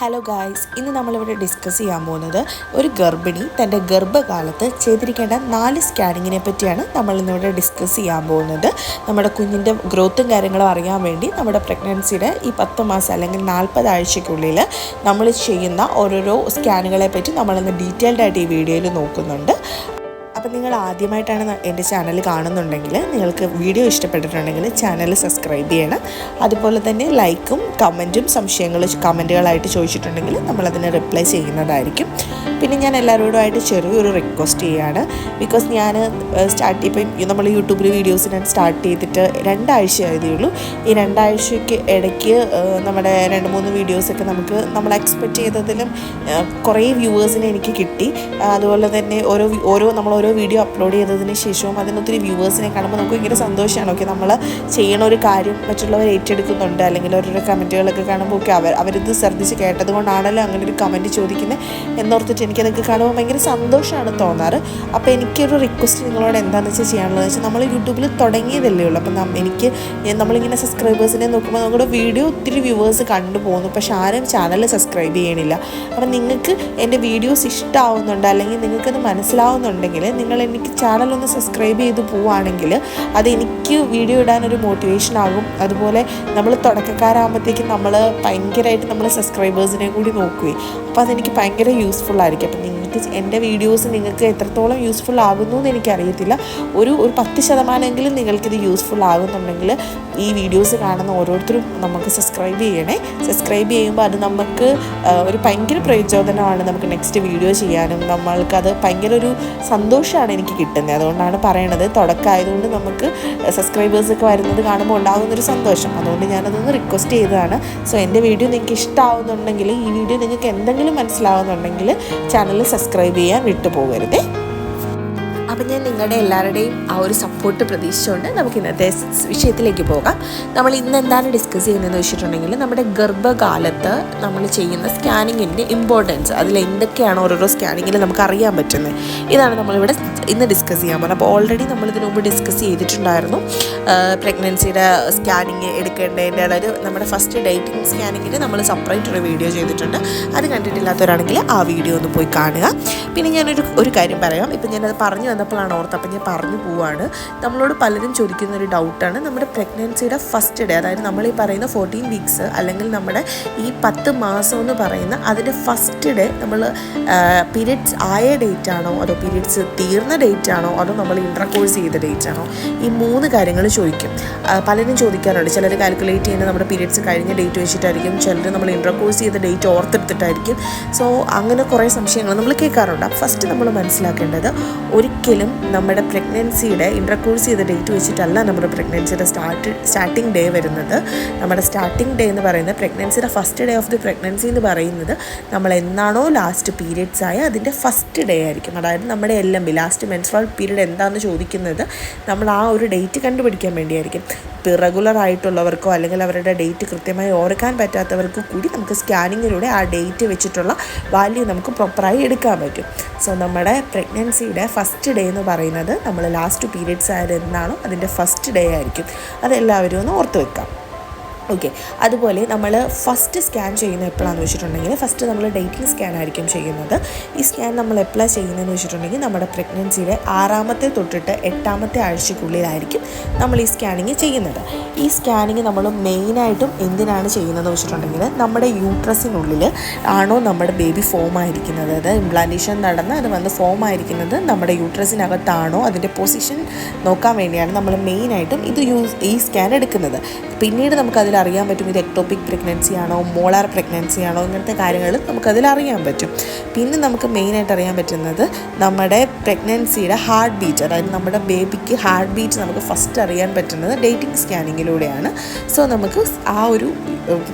Hello guys ഇന്ന് നമ്മളിവിടെ discuss ചെയ്യാൻ പോകുന്നത് ഒരു ഗർഭിണി തന്റെ ഗർഭകാലത്ത് ചെയ്തിരിക്കേണ്ട നാല് സ്കാനിങ്ങിനെ പറ്റിയാണ് നമ്മൾ ഇന്നിവിടെ ഡിസ്കസ് ചെയ്യാൻ പോകുന്നത്. നമ്മുടെ കുഞ്ഞിന്റെ ഗ്രോത്തും കാര്യങ്ങളും അറിയാൻ വേണ്ടി നമ്മുടെ പ്രഗ്നൻസിയുടെ ഈ പത്ത് മാസം അല്ലെങ്കിൽ നാൽപ്പത് ആഴ്ചയ്ക്കുള്ളിൽ നമ്മൾ ചെയ്യുന്ന ഓരോരോ സ്കാനുകളെ പറ്റി നമ്മളിന്ന് ഡീറ്റെയിൽഡ് ആയിട്ട് ഈ വീഡിയോയിൽ നോക്കുന്നുണ്ട്. അപ്പം നിങ്ങൾ ആദ്യമായിട്ടാണ് എന്റെ ചാനൽ കാണുന്നുണ്ടെങ്കിൽ നിങ്ങൾക്ക് വീഡിയോ ഇഷ്ടപ്പെട്ടിട്ടുണ്ടെങ്കിൽ ചാനൽ സബ്സ്ക്രൈബ് ചെയ്യണം. അതുപോലെ തന്നെ ലൈക്കും കമന്റും സംശയങ്ങൾ കമന്റുകളായിട്ട് ചോദിച്ചിട്ടുണ്ടെങ്കിൽ നമ്മളതിന് റിപ്ലൈ ചെയ്യുന്നതായിരിക്കും. പിന്നെ ഞാൻ എല്ലാവരോടുമായിട്ട് ചെറിയൊരു റിക്വസ്റ്റ് ചെയ്യാണ്. ബിക്കോസ് ഞാൻ സ്റ്റാർട്ട് ഇപ്പം നമ്മൾ യൂട്യൂബിൽ വീഡിയോസ് ഞാൻ സ്റ്റാർട്ട് ചെയ്തിട്ട് രണ്ടാഴ്ച ഉള്ളൂ ഈ രണ്ടാഴ്ചയ്ക്ക് ഇടയ്ക്ക് നമ്മുടെ രണ്ട് മൂന്ന് വീഡിയോസൊക്കെ നമുക്ക് നമ്മൾ എക്സ്പെക്റ്റ് ചെയ്തതിലും കുറേ വ്യൂവേഴ്സിനെ എനിക്ക് കിട്ടി. അതുപോലെ തന്നെ ഓരോ ഓരോ നമ്മൾ വീഡിയോ അപ്ലോഡ് ചെയ്തതിന് ശേഷവും അതിനൊത്തിരി വ്യൂവേഴ്സിനെ കാണുമ്പോൾ നമുക്ക് ഭയങ്കര സന്തോഷമാണ്. ഓക്കെ നമ്മൾ ചെയ്യണ ഒരു കാര്യം മറ്റുള്ളവർ ഏറ്റെടുക്കുന്നുണ്ട് അല്ലെങ്കിൽ ഓരോരോ കമന്റുകളൊക്കെ കാണുമ്പോൾ ഓക്കെ അവർ അവരിത് ശ്രദ്ധിച്ച് കേട്ടത് കൊണ്ടാണല്ലോ അങ്ങനെ ഒരു കമന്റ് ചോദിക്കുന്നത് എന്നോർത്തിട്ട് എനിക്കതൊക്കെ കാണുമ്പോൾ ഭയങ്കര സന്തോഷമാണ് തോന്നാറ്. അപ്പോൾ എനിക്കൊരു റിക്വസ്റ്റ് നിങ്ങളോട് എന്താണെന്ന് വെച്ചാൽ ചെയ്യാനുള്ളത് വെച്ചാൽ നമ്മൾ യൂട്യൂബിൽ തുടങ്ങിയതല്ലേ ഉള്ളൂ. അപ്പം എനിക്ക് നമ്മളിങ്ങനെ സബ്സ്ക്രൈബേഴ്സിനെ നോക്കുമ്പോൾ നമ്മുടെ വീഡിയോ ഒത്തിരി വ്യൂവേഴ്സ് കണ്ടു പോകുന്നു പക്ഷെ ആരും ചാനൽ സബ്സ്ക്രൈബ് ചെയ്യണില്ല. അപ്പം നിങ്ങൾക്ക് എന്റെ വീഡിയോസ് ഇഷ്ടമാവുന്നുണ്ട് അല്ലെങ്കിൽ നിങ്ങൾക്കത് മനസ്സിലാവുന്നുണ്ടെങ്കിൽ നിങ്ങൾ എനിക്ക് ചാനൽ ഒന്ന് സബ്സ്ക്രൈബ് ചെയ്ത് പോവുകയാണെങ്കിൽ അത് എനിക്ക് വീഡിയോ ഇടാനൊരു മോട്ടിവേഷൻ ആകും. അതുപോലെ നമ്മൾ തുടക്കക്കാരാകുമ്പോഴത്തേക്കും നമ്മൾ ഭയങ്കരമായിട്ട് നമ്മൾ സബ്സ്ക്രൈബേഴ്സിനെ കൂടി നോക്കുകയും അപ്പോൾ അതെനിക്ക് ഭയങ്കര യൂസ്ഫുൾ ആയിരിക്കും. അപ്പം നിങ്ങൾക്ക് എന്റെ വീഡിയോസ് നിങ്ങൾക്ക് എത്രത്തോളം യൂസ്ഫുൾ ആകുന്നു എന്ന് എനിക്കറിയത്തില്ല. ഒരു ഒരു പത്ത് ശതമാനമെങ്കിലും നിങ്ങൾക്കിത് യൂസ്ഫുൾ ആകുന്നുണ്ടെങ്കിൽ ഈ വീഡിയോസ് കാണുന്ന ഓരോരുത്തരും നമുക്ക് സബ്സ്ക്രൈബ് ചെയ്യണേ. സബ്സ്ക്രൈബ് ചെയ്യുമ്പോൾ അത് നമുക്ക് ഒരു ഭയങ്കര പ്രചോദനമാണ് നമുക്ക് നെക്സ്റ്റ് വീഡിയോ ചെയ്യാനും. നമ്മൾക്കത് ഭയങ്കര ഒരു സന്തോഷമാണ് എനിക്ക് കിട്ടുന്നത്. അതുകൊണ്ടാണ് പറയണത്. തുടക്കമായതുകൊണ്ട് നമുക്ക് സബ്സ്ക്രൈബേഴ്സൊക്കെ വരുന്നത് കാണുമ്പോൾ ഉണ്ടാകുന്നൊരു സന്തോഷം. അതുകൊണ്ട് ഞാനതൊന്ന് റിക്വസ്റ്റ് ചെയ്തതാണ്. സോ എന്റെ വീഡിയോ നിങ്ങൾക്ക് ഇഷ്ടമാവുന്നുണ്ടെങ്കിൽ ഈ വീഡിയോ നിങ്ങൾക്ക് എന്തെങ്കിലും മനസ്സിലാവുന്നുണ്ടെങ്കിൽ ചാനൽ സബ്സ്ക്രൈബ് ചെയ്യാൻ വിട്ടുപോകരുതേ. അപ്പം ഞാൻ നിങ്ങളുടെ എല്ലാവരുടെയും ആ ഒരു സപ്പോർട്ട് പ്രതീക്ഷിച്ചുകൊണ്ട് നമുക്ക് ഇന്നത്തെ വിഷയത്തിലേക്ക് പോകാം. നമ്മൾ ഇന്ന് എന്താണ് ഡിസ്കസ് ചെയ്യുന്നതെന്ന് വെച്ചിട്ടുണ്ടെങ്കിൽ നമ്മുടെ ഗർഭകാലത്ത് നമ്മൾ ചെയ്യുന്ന സ്കാനിങ്ങിന്റെ ഇമ്പോർട്ടൻസ് അതിൽ എന്തൊക്കെയാണ് ഓരോരോ സ്കാനിങ്ങിൽ നമുക്ക് അറിയാൻ പറ്റുന്നത്? ഇതാണ് നമ്മളിവിടെ ഇന്ന് ഡിസ്കസ് ചെയ്യാൻ പോകുന്നത്. അപ്പോൾ ഓൾറെഡി നമ്മൾ ഇതിനു മുമ്പ് ഡിസ്കസ് ചെയ്തിട്ടുണ്ടായിരുന്നു. പ്രഗ്നൻസിയുടെ സ്കാനിങ് എടുക്കേണ്ടതിന്റെ അതായത് നമ്മുടെ ഫസ്റ്റ് ഡേറ്റിംഗ് സ്കാനിങ്ങിന് നമ്മൾ സെപ്പറേറ്റ് ഒരു വീഡിയോ ചെയ്തിട്ടുണ്ട്. അത് കണ്ടിട്ടില്ലാത്തവരാണെങ്കിൽ ആ വീഡിയോ ഒന്ന് പോയി കാണുക. പിന്നെ ഞാനൊരു ഒരു കാര്യം പറയാം. ഇപ്പം ഞാനത് പറഞ്ഞു വന്നപ്പോഴാണ് ഓർത്ത് അപ്പം ഞാൻ പറഞ്ഞു പോവാണ്. നമ്മളോട് പലരും ചോദിക്കുന്ന ഒരു ഡൗട്ടാണ് നമ്മുടെ പ്രഗ്നൻസിയുടെ ഫസ്റ്റ് ഡേ അതായത് നമ്മൾ ഈ പറയുന്ന ഫോർട്ടീൻ വീക്സ് അല്ലെങ്കിൽ നമ്മുടെ ഈ പത്ത് മാസം എന്ന് പറയുന്ന അതിന്റെ ഫസ്റ്റ് ഡേ നമ്മൾ പീരീഡ്സ് ആയ ഡേറ്റ് ആണോ അതോ പീരീഡ്സ് തീർന്ന ഡേറ്റ് ആണോ അതോ നമ്മൾ ഇന്റർകോഴ്സ് ചെയ്ത ഡേറ്റ് ആണോ ഈ മൂന്ന് കാര്യങ്ങൾ ചോദിക്കും. പലരും ചോദിക്കാറുണ്ട്. ചിലർ കാൽക്കുലേറ്റ് ചെയ്യുന്നത് നമ്മുടെ പീരീഡ്സ് കഴിഞ്ഞ ഡേറ്റ് വെച്ചിട്ടായിരിക്കും. ചിലർ നമ്മൾ ഇന്റർകോഴ്സ് ചെയ്ത ഡേറ്റ് ഓർത്തെടുത്തിട്ടായിരിക്കും. സോ അങ്ങനെ കുറേ സംശയങ്ങൾ നമ്മൾ കേൾക്കാറുണ്ട്. ഫസ്റ്റ് നമ്മൾ മനസ്സിലാക്കേണ്ടത് ഒരിക്കലും നമ്മുടെ പ്രഗ്നൻസിയുടെ ഇന്റർകോഴ്സ് ചെയ്ത ഡേറ്റ് വെച്ചിട്ടല്ല നമ്മുടെ പ്രഗ്നൻസിയുടെ സ്റ്റാർട്ട് സ്റ്റാർട്ടിംഗ് ഡേ വരുന്നത്. നമ്മുടെ സ്റ്റാർട്ടിംഗ് ഡേ എന്ന് പറയുന്നത് പ്രഗ്നൻസിയുടെ first day of the pregnancy എന്ന് പറയുന്നത് നമ്മൾ എന്നാണോ ലാസ്റ്റ് പീരിയഡ്സ് ആയ അതിന്റെ ഫസ്റ്റ് ഡേ ആയിരിക്കും. അതായത് നമ്മുടെ L M P last menstrual period എന്താണെന്ന് ചോദിക്കുന്നത് നമ്മൾ ആ ഒരു ഡേറ്റ് കണ്ടുപിടിക്കാൻ വേണ്ടിയായിരിക്കും. ഇറഗുലർ ആയിട്ടുള്ളവർക്കോ അല്ലെങ്കിൽ അവരുടെ ഡേറ്റ് കൃത്യമായി ഓർക്കാൻ പറ്റാത്തവർക്ക് കൂടി നമുക്ക് സ്കാനിങ്ങിലൂടെ ആ ഡേറ്റ് വെച്ചിട്ടുള്ള വാല്യൂ നമുക്ക് പ്രോപ്പറായി എടുക്കാൻ പറ്റും. സോ നമ്മുടെ പ്രഗ്നൻസിയുടെ ഫസ്റ്റ് ഡേ എന്ന് പറയുന്നത് നമ്മൾ ലാസ്റ്റ് പീരീഡ്സ് ആയിരുന്നാണോ അതിന്റെ ഫസ്റ്റ് ഡേ ആയിരിക്കും. അതെല്ലാവരും ഒന്ന് ഓർത്ത് വെക്കാം. ഓക്കെ അതുപോലെ നമ്മൾ ഫസ്റ്റ് സ്കാൻ ചെയ്യുന്ന എപ്പോഴാണെന്ന് വെച്ചിട്ടുണ്ടെങ്കിൽ ഫസ്റ്റ് നമ്മൾ ഡേറ്റിംഗ് സ്കാൻ ആയിരിക്കും ചെയ്യുന്നത്. ഈ സ്കാൻ നമ്മൾ എപ്പോഴാണ് ചെയ്യുന്നതെന്ന് വെച്ചിട്ടുണ്ടെങ്കിൽ നമ്മുടെ പ്രഗ്നൻസിയുടെ ആറാമത്തെ തൊട്ടിട്ട് എട്ടാമത്തെ ആഴ്ചക്കുള്ളിലായിരിക്കും നമ്മൾ ഈ സ്കാനിങ് ചെയ്യുന്നത്. ഈ സ്കാനിങ് നമ്മൾ മെയിനായിട്ടും എന്തിനാണ് ചെയ്യുന്നതെന്ന് വെച്ചിട്ടുണ്ടെങ്കിൽ നമ്മുടെ യൂട്രസിനുള്ളിൽ ആണോ നമ്മുടെ ബേബി ഫോം ആയിരിക്കുന്നത്? അതായത് ഇംപ്ലാന്റേഷൻ നടന്ന് അത് വന്ന് ഫോം ആയിരിക്കുന്നത് നമ്മുടെ യൂട്രസിനകത്താണോ അതിന്റെ പൊസിഷൻ നോക്കാൻ വേണ്ടിയാണ് നമ്മൾ മെയിനായിട്ടും ഇത് യൂസ് ഈ സ്കാൻ എടുക്കുന്നത്. പിന്നീട് നമുക്കതിൽ അറിയാൻ പറ്റും. ഇത് എക്ടോപിക് പ്രഗ്നൻസി ആണോ മോളാർ പ്രഗ്നൻസി ആണോ ഇങ്ങനത്തെ കാര്യങ്ങൾ നമുക്കതിൽ അറിയാൻ പറ്റും. പിന്നെ നമുക്ക് മെയിനായിട്ട് അറിയാൻ പറ്റുന്നത് നമ്മുടെ പ്രഗ്നൻസിയുടെ ഹാർട്ട് ബീറ്റ് അതായത് നമ്മുടെ ബേബിക്ക് ഹാർട്ട് ബീറ്റ് നമുക്ക് ഫസ്റ്റ് അറിയാൻ പറ്റുന്നത് ഡേറ്റിംഗ് സ്കാനിങ്ങിലൂടെയാണ് സോ നമുക്ക് ആ ഒരു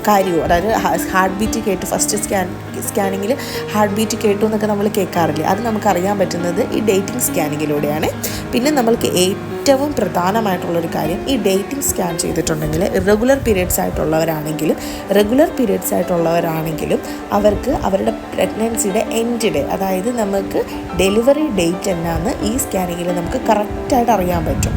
കാര്യവും അതായത് ഹാർട്ട് ബീറ്റ് കേട്ട് ഫസ്റ്റ് സ്കാൻ സ്കാനിങ്ങിൽ ഹാർട്ട് ബീറ്റ് കേട്ടു എന്നൊക്കെ നമ്മൾ കേൾക്കാറില്ലേ? അത് നമുക്ക് അറിയാൻ പറ്റുന്നത് ഈ ഡേറ്റിംഗ് സ്കാനിങ്ങിലൂടെയാണ് പിന്നെ നമ്മൾക്ക് ഏറ്റവും പ്രധാനമായിട്ടുള്ളൊരു കാര്യം ഈ ഡേറ്റിംഗ് സ്കാൻ ചെയ്തിട്ടുണ്ടെങ്കിൽ റെഗുലർ പീരീഡ്സ് ആയിട്ടുള്ളവരാണെങ്കിലും റെഗുലർ പീരീഡ്സ് ആയിട്ടുള്ളവരാണെങ്കിലും അവർക്ക് അവരുടെ പ്രഗ്നൻസിയുടെ എൻഡ് ഡേ അതായത് നമുക്ക് ഡെലിവറി ഡേറ്റ് എന്നാന്ന് ഈ സ്കാനിങ്ങിൽ നമുക്ക് കറക്റ്റായിട്ട് അറിയാൻ പറ്റും.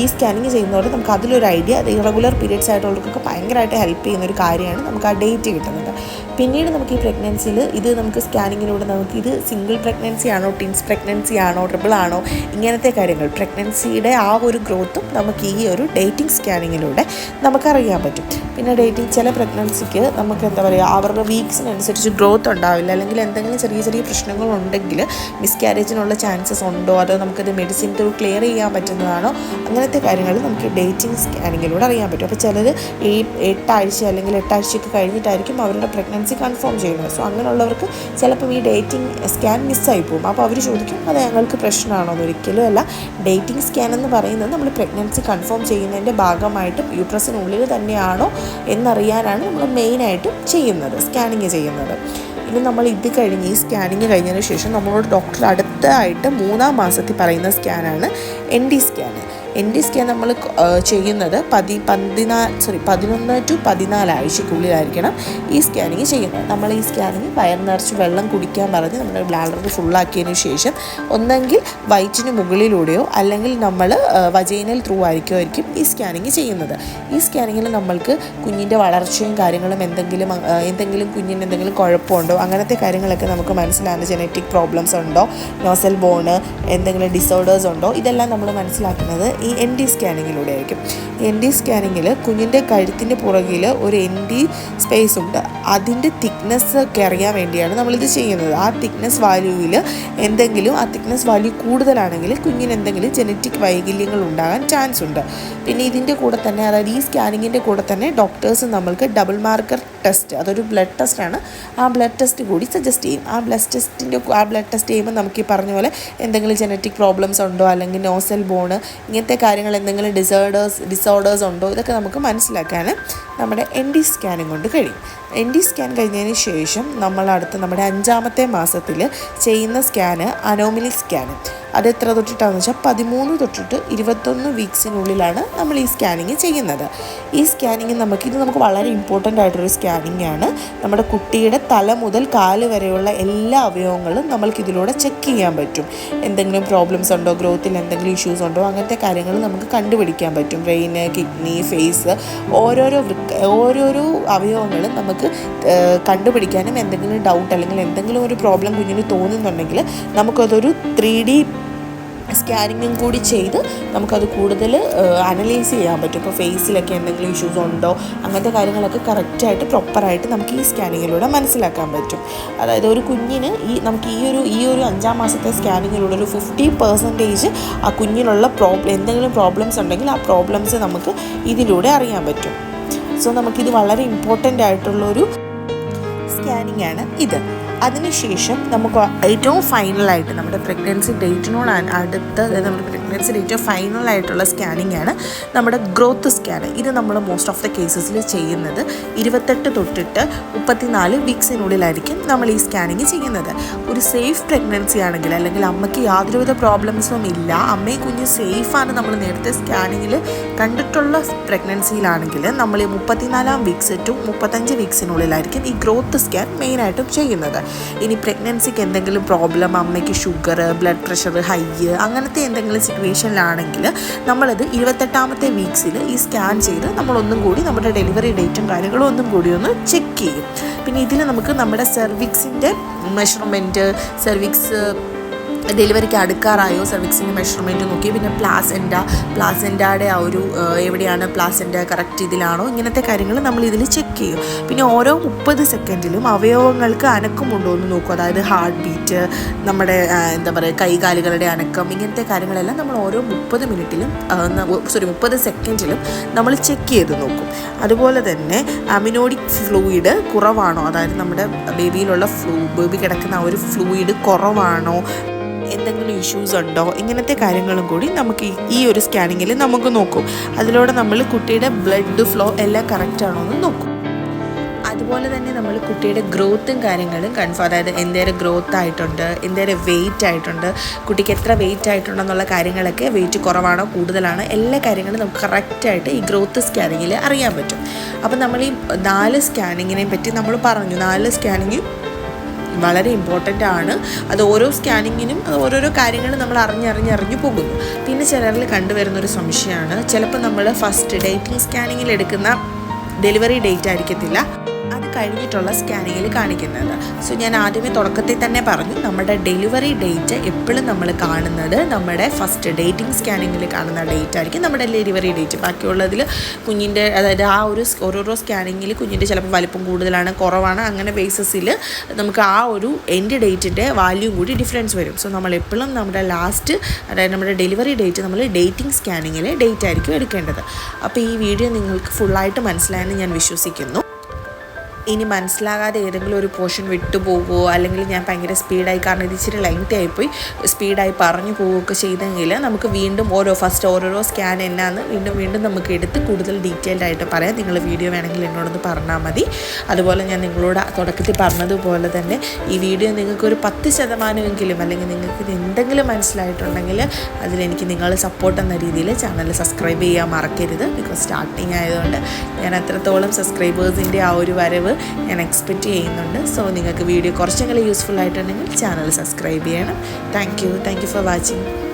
ഈ സ്കാനിങ് ചെയ്യുന്നതോടെ നമുക്ക് അതിലൊരു ഐഡിയ അത് ഇറഗുലർ പീരീഡ്സ് ആയിട്ടുള്ളവർക്കൊക്കെ ഭയങ്കരമായിട്ട് ഹെൽപ്പ് ചെയ്യുന്ന ഒരു കാര്യമാണ് നമുക്ക് ആ ഡേറ്റ് കിട്ടുന്നത്. പിന്നീട് നമുക്ക് ഈ പ്രഗ്നൻസിയിൽ ഇത് നമുക്ക് സ്കാനിങ്ങിലൂടെ നമുക്ക് ഇത് സിംഗിൾ പ്രഗ്നൻസി ആണോ ടിൻസ് പ്രഗ്നൻസി ആണോ ട്രിപ്പിൾ ആണോ ഇങ്ങനത്തെ കാര്യങ്ങൾ. പ്രഗ്നൻസിയുടെ ആ ഒരു ഗ്രോത്തും നമുക്ക് ഈ ഒരു ഡേറ്റിംഗ് സ്കാനിങ്ങിലൂടെ നമുക്കറിയാൻ പറ്റും. പിന്നെ ഡേറ്റിംഗ് ചില പ്രഗ്നൻസിക്ക് നമുക്ക് എന്താ പറയുക അവരുടെ വീക്സിനനുസരിച്ച് ഗ്രോത്ത് ഉണ്ടാവില്ല. അല്ലെങ്കിൽ എന്തെങ്കിലും ചെറിയ ചെറിയ പ്രശ്നങ്ങളുണ്ടെങ്കിൽ മിസ്കാരേജിനുള്ള ചാൻസസ് ഉണ്ടോ? അതോ നമുക്കത് മെഡിസിൻ ത്രൂ ക്ലിയർ ചെയ്യാൻ പറ്റുന്നതാണോ? അങ്ങനത്തെ കാര്യങ്ങൾ നമുക്ക് ഡേറ്റിംഗ് സ്കാനിങ്ങിലൂടെ അറിയാൻ പറ്റും. അപ്പോൾ ചിലർ ഈ എട്ടാഴ്ച അല്ലെങ്കിൽ എട്ടാഴ്ചയൊക്കെ കഴിഞ്ഞിട്ടായിരിക്കും അവരുടെ പ്രഗ്നൻസി കൺഫേം ചെയ്യുന്നത്. സോ അങ്ങനെയുള്ളവർക്ക് ചിലപ്പം ഈ ഡേറ്റിംഗ് സ്കാൻ മിസ്സായി പോകും. അപ്പോൾ അവർ ചോദിക്കും അത് ഞങ്ങൾക്ക് പ്രശ്നമാണോ? ഒരിക്കലും അല്ല. ഡേറ്റിംഗ് സ്കാൻ എന്ന് പറയുന്നത് നമ്മൾ പ്രഗ്നൻസി കൺഫേം ചെയ്യുന്നതിന്റെ ഭാഗമായിട്ട് യൂട്രസിനുള്ളിൽ തന്നെയാണോ എന്നറിയാനാണ് നമ്മൾ മെയിനായിട്ടും ചെയ്യുന്നത് സ്കാനിങ് ചെയ്യുന്നത്. ഇനി നമ്മൾ ഇത് കഴിഞ്ഞ് ഈ സ്കാനിങ് കഴിഞ്ഞതിന് ശേഷം നമ്മളോട് ഡോക്ടർ അടുത്തായിട്ട് മൂന്നാം മാസത്തിൽ പറയുന്ന സ്കാനാണ് N T scan N T scan നമ്മൾ ചെയ്യുന്നത് പതി പതിനാ സോറി പതിനൊന്ന് ടു പതിനാല് ആഴ്ചക്കുള്ളിലായിരിക്കണം ഈ സ്കാനിങ് ചെയ്യുന്നത്. നമ്മൾ ഈ സ്കാനിങ് വയർ നിറച്ച് വെള്ളം കുടിക്കാൻ പറഞ്ഞ് നമ്മുടെ ബ്ലാഡർ ഫുള്ളാക്കിയതിന് ശേഷം ഒന്നെങ്കിൽ വയറ്റിന് മുകളിലൂടെയോ അല്ലെങ്കിൽ നമ്മൾ വജൈനൽ ത്രൂ ആയിരിക്കുമായിരിക്കും ഈ സ്കാനിങ് ചെയ്യുന്നത്. ഈ സ്കാനിങ്ങിൽ നമ്മൾക്ക് കുഞ്ഞിന്റെ വളർച്ചയും കാര്യങ്ങളും എന്തെങ്കിലും എന്തെങ്കിലും കുഞ്ഞിന് എന്തെങ്കിലും കുഴപ്പമുണ്ടോ? അങ്ങനത്തെ കാര്യങ്ങളൊക്കെ നമുക്ക് മനസ്സിലാകുന്ന ജനറ്റിക് പ്രോബ്ലംസ് ഉണ്ടോ? നോസൽ ബോണ് എന്തെങ്കിലും ഡിസോർഡേഴ്സ് ഉണ്ടോ? ഇതെല്ലാം നമ്മൾ മനസ്സിലാക്കുന്നത് ഈ എൻ ഡി സ്കാനിങ്ങിലൂടെ ആയിരിക്കും എൻ ഡി സ്കാനിങ്ങിൽ കുഞ്ഞിന്റെ കഴുത്തിന്റെ പുറകിൽ ഒരു എൻ ഡി സ്പേസ് ഉണ്ട്. അതിന്റെ തിക്നെസ് ഒക്കെ അറിയാൻ വേണ്ടിയാണ് നമ്മളിത് ചെയ്യുന്നത്. ആ തിക്നെസ് വാല്യൂവിൽ എന്തെങ്കിലും ആ തിക്നെസ് വാല്യൂ കൂടുതലാണെങ്കിൽ കുഞ്ഞിന് എന്തെങ്കിലും ജനറ്റിക് വൈകല്യങ്ങൾ ഉണ്ടാകാൻ ചാൻസ് ഉണ്ട്. പിന്നെ ഇതിന്റെ കൂടെ തന്നെ അതായത് ഈ സ്കാനിങ്ങിന്റെ കൂടെ തന്നെ ഡോക്ടേഴ്സ് നമ്മൾക്ക് ഡബിൾ മാർക്കർ ടെസ്റ്റ് അതൊരു ബ്ലഡ് ടെസ്റ്റാണ് ആ ബ്ലഡ് ടെസ്റ്റ് കൂടി സജസ്റ്റ് ചെയ്യും. ആ ബ്ലഡ് ടെസ്റ്റിന്റെ ആ ബ്ലഡ് ടെസ്റ്റ് ചെയ്യുമ്പോൾ നമുക്ക് ഈ പറഞ്ഞ പോലെ എന്തെങ്കിലും ജനറ്റിക് പ്രോബ്ലംസ് ഉണ്ടോ? അല്ലെങ്കിൽ നോസൽ ബോണ് ഇങ്ങനത്തെ കാര്യങ്ങൾ എന്തെങ്കിലും ഡിസേർഡേഴ്സ് ഡിസോർഡേഴ്സ് ഉണ്ടോ ഇതൊക്കെ നമുക്ക് മനസ്സിലാക്കാൻ നമ്മുടെ എൻ ഡി സ്കാനും കൊണ്ട് കഴിയും. എൻ ഡി സ്കാൻ കഴിഞ്ഞതിന് ശേഷം നമ്മളടുത്ത് നമ്മുടെ അഞ്ചാമത്തെ മാസത്തിൽ ചെയ്യുന്ന സ്കാന് അനോമിലി സ്കാൻ അത് എത്ര തൊട്ടിട്ടാണെന്ന് വെച്ചാൽ പതിമൂന്ന് തൊട്ടിട്ട് ഇരുപത്തൊന്ന് വീക്സിനുള്ളിലാണ് നമ്മൾ ഈ സ്കാനിങ് ചെയ്യുന്നത്. ഈ സ്കാനിങ് നമുക്ക് ഇത് നമുക്ക് വളരെ ഇമ്പോർട്ടന്റ് ആയിട്ടൊരു സ്കാനിങ് ആണ്. നമ്മുടെ കുട്ടിയുടെ തല മുതൽ കാൽ വരെയുള്ള എല്ലാ അവയവങ്ങളും നമ്മൾക്ക് ഇതിലൂടെ ചെക്ക് ചെയ്യാൻ പറ്റും. എന്തെങ്കിലും പ്രോബ്ലംസ് ഉണ്ടോ? ഗ്രോത്തിൽ എന്തെങ്കിലും ഇഷ്യൂസ് ഉണ്ടോ? അങ്ങനത്തെ കാര്യങ്ങൾ നമുക്ക് കണ്ടുപിടിക്കാൻ പറ്റും. ബ്രെയിന് കിഡ്നി ഫേസ് ഓരോരോ ഓരോരോ അവയവങ്ങളും നമുക്ക് കണ്ടുപിടിക്കാനും എന്തെങ്കിലും ഡൗട്ട് അല്ലെങ്കിൽ എന്തെങ്കിലും ഒരു പ്രോബ്ലം കുഞ്ഞിന് തോന്നുന്നുണ്ടെങ്കിൽ നമുക്കതൊരു ത്രീ ഡി സ്കാനിങ്ങും കൂടി ചെയ്ത് നമുക്കത് കൂടുതൽ അനലൈസ് ചെയ്യാൻ പറ്റും. ഇപ്പോൾ ഫേസിലൊക്കെ എന്തെങ്കിലും ഇഷ്യൂസ് ഉണ്ടോ അങ്ങനത്തെ കാര്യങ്ങളൊക്കെ കറക്റ്റായിട്ട് പ്രോപ്പറായിട്ട് നമുക്ക് ഈ സ്കാനിങ്ങിലൂടെ മനസ്സിലാക്കാൻ പറ്റും. അതായത് ഒരു കുഞ്ഞിന് ഈ നമുക്ക് ഈ ഒരു ഈ ഒരു അഞ്ചാം മാസത്തെ സ്കാനിങ്ങിലൂടെ ഒരു ഫിഫ്റ്റി പെർസെന്റേജ് ആ കുഞ്ഞിനുള്ള പ്രോബ്ലം എന്തെങ്കിലും പ്രോബ്ലംസ് ഉണ്ടെങ്കിൽ ആ പ്രോബ്ലംസ് നമുക്ക് ഇതിലൂടെ അറിയാൻ പറ്റും. സോ നമുക്കിത് വളരെ ഇമ്പോർട്ടന്റ് ആയിട്ടുള്ളൊരു സ്കാനിങ് ആണ് ഇത്. അതിനുശേഷം നമുക്ക് ഏറ്റവും ഫൈനലായിട്ട് നമ്മുടെ പ്രഗ്നൻസി ഡേറ്റിനോട് അടുത്ത് നമ്മുടെ പ്രഗ്നൻസി ഡേറ്റ് ഫൈനലായിട്ടുള്ള സ്കാനിങ് ആണ് നമ്മുടെ ഗ്രോത്ത് സ്കാൻ ഇത് നമ്മൾ മോസ്റ്റ് ഓഫ് ദ കേസസിൽ ചെയ്യുന്നത് ഇരുപത്തെട്ട് തൊട്ടിട്ട് മുപ്പത്തിനാല് വീക്സിനുള്ളിലായിരിക്കും നമ്മൾ ഈ സ്കാനിങ് ചെയ്യുന്നത്. ഒരു സേഫ് പ്രഗ്നൻസി ആണെങ്കിൽ അല്ലെങ്കിൽ അമ്മയ്ക്ക് യാതൊരുവിധ പ്രോബ്ലംസും ഇല്ല. അമ്മയും കുഞ്ഞ് സേഫാണ് നമ്മൾ നേരത്തെ സ്കാനിങ്ങിൽ കണ്ടിട്ടുള്ള പ്രഗ്നൻസിയിലാണെങ്കിൽ നമ്മൾ മുപ്പത്തിനാലാം വീക്സ് ടു മുപ്പത്തഞ്ച് വീക്സിനുള്ളിലായിരിക്കും ഈ ഗ്രോത്ത് സ്കാൻ മെയിനായിട്ടും ചെയ്യുന്നത്. ഇനി പ്രഗ്നൻസിക്ക് എന്തെങ്കിലും പ്രോബ്ലം അമ്മയ്ക്ക് ഷുഗർ ബ്ലഡ് പ്രഷർ ഹൈ അങ്ങനത്തെ എന്തെങ്കിലും സിറ്റുവേഷനിലാണെങ്കിൽ നമ്മളത് ഇരുപത്തെട്ടാമത്തെ വീക്സിൽ ഈ സ്കാൻ ചെയ്ത് നമ്മളൊന്നും കൂടി നമ്മുടെ ഡെലിവറി ഡേറ്റും കാര്യങ്ങളും ഒന്നും കൂടി ഒന്ന് ചെക്ക് ചെയ്യും. പിന്നെ ഇതിൽ നമുക്ക് നമ്മുടെ സെർവിക്സിന്റെ മെഷർമെന്റ് സെർവിക്സ് ഡെലിവറിക്ക് അടുക്കാറായോ? സെർവിക്സിന്റെ മെഷർമെന്റ് നോക്കി. പിന്നെ പ്ലാസെന്റ പ്ലാസെന്റയുടെ ആ ഒരു എവിടെയാണ് പ്ലാസെന്റ കറക്റ്റ് ഇതിലാണോ? ഇങ്ങനത്തെ കാര്യങ്ങൾ നമ്മൾ ഇതിൽ ചെക്ക് ചെയ്യും. പിന്നെ ഓരോ മുപ്പത് സെക്കൻഡിലും അവയവങ്ങൾക്ക് അനക്കമുണ്ടോ എന്ന് നോക്കും. അതായത് ഹാർട്ട് ബീറ്റ് നമ്മുടെ എന്താ പറയുക കൈകാലുകളുടെ അനക്കം ഇങ്ങനത്തെ കാര്യങ്ങളെല്ലാം നമ്മൾ ഓരോ മുപ്പത് മിനിറ്റിലും സോറി മുപ്പത് സെക്കൻഡിലും നമ്മൾ ചെക്ക് ചെയ്ത് നോക്കും. അതുപോലെ തന്നെ അമിനോഡിക് ഫ്ലൂയിഡ് കുറവാണോ? അതായത് നമ്മുടെ ബേബിയിലുള്ള ഫ്ലൂ ബേബി കിടക്കുന്ന ആ ഒരു ഫ്ലൂയിഡ് കുറവാണോ? എന്തെങ്കിലും ഇഷ്യൂസ് ഉണ്ടോ? ഇങ്ങനത്തെ കാര്യങ്ങളും കൂടി നമുക്ക് ഈ- ഒരു സ്കാനിങ്ങിൽ നമുക്ക് നോക്കും. അതിലൂടെ നമ്മൾ കുട്ടിയുടെ ബ്ലഡ് ഫ്ലോ എല്ലാം കറക്റ്റ് ആണോ എന്ന് നോക്കും. അതുപോലെ തന്നെ നമ്മൾ കുട്ടിയുടെ ഗ്രോത്തും കാര്യങ്ങളും കൺഫേം അതായത് എന്തേരം ഗ്രോത്ത് ആയിട്ടുണ്ട് എന്തേരം വെയിറ്റ് ആയിട്ടുണ്ട് കുട്ടിക്ക് എത്ര വെയിറ്റ് ആയിട്ടുണ്ടെന്നുള്ള കാര്യങ്ങളൊക്കെ വെയിറ്റ് കുറവാണോ കൂടുതലാണോ എല്ലാ കാര്യങ്ങളും നമുക്ക് കറക്റ്റായിട്ട് ഈ ഗ്രോത്ത് സ്കാനിങ്ങിൽ അറിയാൻ പറ്റും. അപ്പോൾ നമ്മൾ ഈ നാല് സ്കാനിങ്ങിനെ പറ്റി നമ്മൾ പറഞ്ഞു. നാല് സ്കാനിങ് വളരെ ഇമ്പോർട്ടന്റ് ആണ്. അത് ഓരോ സ്കാനിങ്ങിനും അത് ഓരോരോ കാര്യങ്ങൾ നമ്മൾ അറിഞ്ഞറിഞ്ഞറിഞ്ഞു പോകുന്നു. പിന്നെ ചിലരിൽ കണ്ടുവരുന്ന ഒരു സംശയമാണ്. ചിലപ്പോൾ നമ്മൾ ഫസ്റ്റ് ഡേറ്റിംഗ് സ്കാനിങ്ങിൽ എടുക്കുന്ന ഡെലിവറി ഡേറ്റ് ആയിരിക്കത്തില്ല. കഴിഞ്ഞിട്ടുള്ള സ്കാനിങ്ങിൽ കാണിക്കുന്നത്. സോ ഞാൻ ആദ്യമേ തുടക്കത്തിൽ തന്നെ പറഞ്ഞു നമ്മുടെ ഡെലിവറി ഡേറ്റ് എപ്പോഴും നമ്മൾ കാണുന്നത് നമ്മുടെ ഫസ്റ്റ് ഡേറ്റിംഗ് സ്കാനിങ്ങിൽ കാണുന്ന ഡേറ്റ് ആയിരിക്കും. നമ്മുടെ ഡെലിവറി ഡേറ്റ് ബാക്കിയുള്ളതിൽ കുഞ്ഞിന്റെ അതായത് ആ ഒരു ഓരോരോ സ്കാനിങ്ങിൽ കുഞ്ഞിന്റെ ചിലപ്പോൾ വലിപ്പം കൂടുതലാണ് കുറവാണ് അങ്ങനെ ബേസിസിൽ നമുക്ക് ആ ഒരു എൻഡ് ഡേറ്റിന്റെ വാല്യൂ കൂടി ഡിഫറൻസ് വരും. സോ നമ്മൾ എപ്പോഴും നമ്മുടെ ലാസ്റ്റ് അതായത് നമ്മുടെ ഡെലിവറി ഡേറ്റ് നമ്മൾ ഡേറ്റിംഗ് സ്കാനിങ്ങിലെ ഡേറ്റ് ആയിരിക്കും എടുക്കേണ്ടത്. അപ്പോൾ ഈ വീഡിയോ നിങ്ങൾക്ക് ഫുള്ളായിട്ട് മനസ്സിലായെന്ന് ഞാൻ വിശ്വസിക്കുന്നു. ഇനി മനസ്സിലാകാതെ ഏതെങ്കിലും ഒരു പോർഷൻ വിട്ടുപോകുമോ അല്ലെങ്കിൽ ഞാൻ ഭയങ്കര സ്പീഡായി കാരണം ഇത് ഇച്ചിരി ലെങ്തി ആയിപ്പോയി. സ്പീഡായി പറഞ്ഞു പോവുകയൊക്കെ ചെയ്തെങ്കിൽ നമുക്ക് വീണ്ടും ഓരോ ഫസ്റ്റ് ഓരോരോ സ്കാൻ എന്നാന്ന് വീണ്ടും വീണ്ടും നമുക്ക് എടുത്ത് കൂടുതൽ ഡീറ്റെയിൽഡ് ആയിട്ട് പറയാം. നിങ്ങൾ വീഡിയോ വേണമെങ്കിൽ എന്നോടൊന്ന് പറഞ്ഞാൽ മതി. അതുപോലെ ഞാൻ നിങ്ങളോട് തുടക്കത്തിൽ പറഞ്ഞതുപോലെ തന്നെ ഈ വീഡിയോ നിങ്ങൾക്ക് നിങ്ങൾക്കൊരു പത്ത് ശതമാനമെങ്കിലും അല്ലെങ്കിൽ നിങ്ങൾക്ക് എന്തെങ്കിലും മനസ്സിലായിട്ടുണ്ടെങ്കിൽ അതിലെനിക്ക് നിങ്ങൾ സപ്പോർട്ട് എന്ന രീതിയിൽ ചാനൽ സബ്സ്ക്രൈബ് ചെയ്യാൻ മറക്കരുത്. ബിക്കോസ് സ്റ്റാർട്ടിങ് ആയതുകൊണ്ട് ഞാൻ അത്രത്തോളം സബ്സ്ക്രൈബേഴ്സിന്റെ ആ ഒരു വരവ് ഞാൻ എക്സ്പെക്റ്റ് ചെയ്യുന്നുണ്ട്. സോ നിങ്ങൾക്ക് വീഡിയോ കുറച്ചെങ്കിലും യൂസ്ഫുൾ ആയിട്ടുണ്ടെങ്കിൽ ചാനൽ സബ്സ്ക്രൈബ് ചെയ്യണം. Thank you thank you for watching